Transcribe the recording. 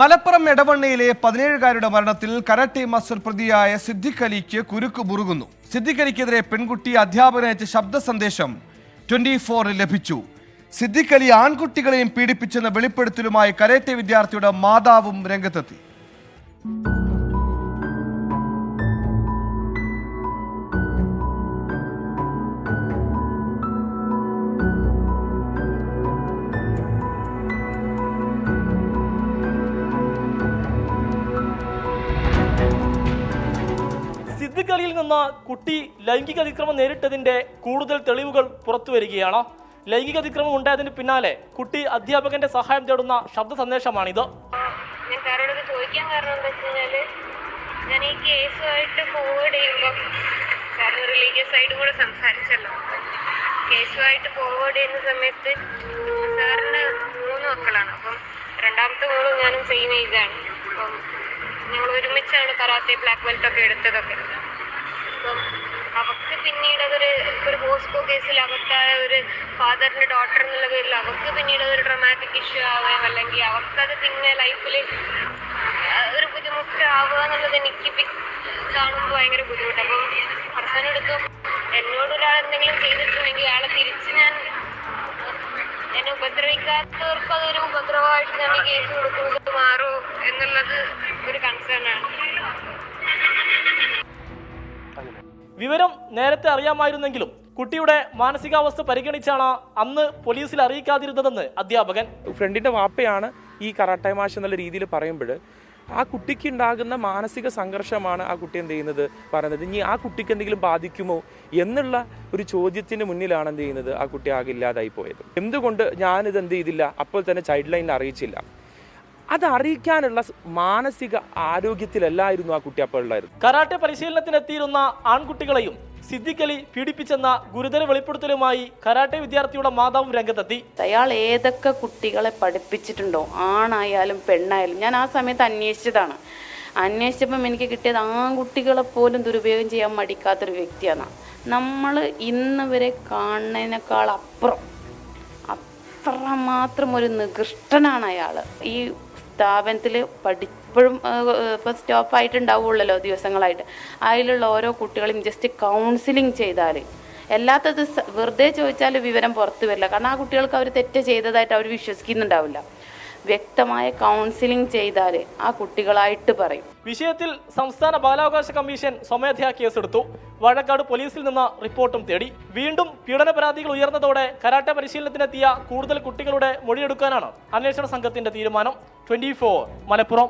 മലപ്പുറം എടവണ്ണയിലെ പതിനേഴുകാരുടെ മരണത്തിൽ karate master പ്രതിയായ സിദ്ദിഖ് അലിക്ക് കുരുക്ക് മുറുകുന്നു. സിദ്ദിഖ് അലിക്കെതിരെ പെൺകുട്ടി അധ്യാപകനയച്ച ശബ്ദ സന്ദേശം ട്വന്റി ഫോറിൽ ലഭിച്ചു. സിദ്ദിഖ് അലി ആൺകുട്ടികളെയും പീഡിപ്പിച്ചെന്ന വെളിപ്പെടുത്തലുമായി കരാട്ടെ വിദ്യാർത്ഥിയുടെ മാതാവും രംഗത്തെത്തി. അലിയിൽ നിന്ന് കുട്ടി ലൈംഗിക അതിക്രമം നേരിട്ടതിന്റെ കൂടുതൽ തെളിവുകൾ പുറത്തു വരികയാണ്. ലൈംഗിക അതിക്രമം ഉണ്ടായതിന് പിന്നാലെ കുട്ടി അധ്യാപകന്റെ സഹായം തേടുന്ന ശബ്ദ സന്ദേശമാണിത്. ഞാൻ സാറോടൊക്കെ ചോദിക്കാൻ കാരണം എന്താ വെച്ച് ഞാൻ ഈ കേസുമായിട്ട് ഫോർവേഡ് ചെയ്യുമ്പോൾ സാറ് റിലീജിയസ് സൈഡും കൂടെ സംസാരിച്ചല്ലോ. കേസുമായിട്ട് ഫോർവേഡ് ചെയ്യുന്ന സമയത്ത് സാറിന് മൂന്ന് മക്കളാണ്. അപ്പം രണ്ടാമത്തെ മോളും ഞാനും സെയിം ഏജാണ് അപ്പം ഞങ്ങൾ ഒരുമിച്ചാണ് കരാത്തെ ബ്ലാക്ക് ബെൽറ്റ് ഒക്കെ എടുത്തതൊക്കെ. അപ്പം അവക്ക് പിന്നീട് അതൊരു ഒരു ഹോസ്കോ കേസിൽ അവത്തായ ഒരു ഫാദറിന്റെ ഡോട്ടർ എന്നുള്ള പേരിൽ അവക്ക് പിന്നീട് അതൊരു ഡ്രമാറ്റിക് ഇഷ്യൂ ആവുകയും അല്ലെങ്കിൽ അവക്കത് പിന്നെ ലൈഫിൽ ഒരു ബുദ്ധിമുട്ടാവുക എന്നുള്ളത് എനിക്ക് കാണുമ്പോൾ ഭയങ്കര ബുദ്ധിമുട്ട്. അപ്പം പർസനെടുത്തും എന്നോട് ഒരാൾ എന്തെങ്കിലും ചെയ്തിട്ടുണ്ടെങ്കിൽ അയാളെ തിരിച്ച് ഞാൻ എന്നെ ഉപദ്രവിക്കാത്തവർക്ക് അതൊരു ഉപദ്രവമായിട്ട് ഞാൻ കേസ് കൊടുക്കുന്നത് മാറുമോ എന്നുള്ളത് ഒരു കൺസേൺ ആണ്. വിവരം നേരത്തെ അറിയാമായിരുന്നെങ്കിലും കുട്ടിയുടെ മാനസികാവസ്ഥ പരിഗണിച്ചാണ് അന്ന് പോലീസിൽ അറിയിക്കാതിരുന്നതെന്ന് അധ്യാപകൻ. ഫ്രണ്ടിന്റെ വാപ്പയാണ് ഈ കറാട്ടെ മാഷ് എന്നുള്ള രീതിയിൽ പറയുമ്പോൾ ആ കുട്ടിക്ക് ഉണ്ടാകുന്ന മാനസിക സംഘർഷമാണ് ആ കുട്ടി എന്ത് ചെയ്യുന്നത് പറയുന്നത്. ഇനി ആ കുട്ടിക്ക് എന്തെങ്കിലും ബാധിക്കുമോ എന്നുള്ള ഒരു ചോദ്യത്തിന് മുന്നിലാണ് എന്ത് ചെയ്യുന്നത് ആ കുട്ടി ആകെ ഇല്ലാതായി പോയത്. എന്തുകൊണ്ട് ഞാനിത് എന്ത് ചെയ്തില്ല? അപ്പോൾ തന്നെ ചൈൽഡ് ലൈനിൽ അറിയിച്ചില്ല. അത് അറിയിക്കാനുള്ള മാനസിക ആരോഗ്യത്തിലല്ലായിരുന്നു ആ കുട്ടി അപ്പോൾ ഉള്ളായിരുന്നു കരാട്ടെ പരിശീലനത്തിനെത്തിയിരുന്ന ആൺകുട്ടികളെയും സിദ്ദിഖ് അലി പീഡിപ്പിച്ചെന്ന ഗുരുതര വെളിപ്പെടുത്തലുമായി കരാട്ടെ വിദ്യാർത്ഥിയുടെ മാതാവും രംഗത്തെത്തി. അയാൾ ഏതൊക്കെ കുട്ടികളെ പഠിപ്പിച്ചിട്ടുണ്ടോ? ആണായാലും പെണ്ണായാലും. ഞാൻ ആ സമയത്ത് അന്വേഷിച്ചതാണ്. അന്വേഷിച്ചപ്പം എനിക്ക് കിട്ടിയത് ആൺകുട്ടികളെ പോലും ദുരുപയോഗം ചെയ്യാൻ മടിക്കാത്തൊരു വ്യക്തിയാണ്. നമ്മൾ ഇന്ന് വരെ കാണുന്നതിനേക്കാൾ അപ്പുറം അത്രമാത്രം ഒരു നികൃഷ്ടനാണ് അയാൾ. ഈ സ്ഥാപനത്തിൽ പഠിപ്പോഴും ഇപ്പോൾ സ്റ്റോപ്പ് ആയിട്ടുണ്ടാവുള്ളല്ലോ ദിവസങ്ങളായിട്ട്. അതിലുള്ള ഓരോ കുട്ടികളെയും ജസ്റ്റ് കൗൺസിലിംഗ് ചെയ്താൽ എല്ലാത്തത് വെറുതെ ചോദിച്ചാൽ വിവരം പുറത്തു വരില്ല. കാരണം ആ കുട്ടികൾക്ക് അവർ തെറ്റ് ചെയ്തതായിട്ട് അവർ വിശ്വസിക്കുന്നുണ്ടാവില്ല. വ്യക്തമായ കൗൺസിലിംഗ് ചെയ്താൽ ആ കുട്ടികളായിട്ട് പറയും. വിഷയത്തിൽ സംസ്ഥാന ബാലാവകാശ കമ്മീഷൻ സ്വമേധയാ കേസെടുത്തു. വാഴക്കാട് പോലീസിൽ നിന്ന് റിപ്പോർട്ടും തേടി. വീണ്ടും പീഡന പരാതികൾ ഉയർന്നതോടെ കരാട്ടെ പരിശീലനത്തിനെത്തിയ കൂടുതൽ കുട്ടികളുടെ മൊഴിയെടുക്കാനാണ് അന്വേഷണ സംഘത്തിന്റെ തീരുമാനം. ട്വന്റി മലപ്പുറം.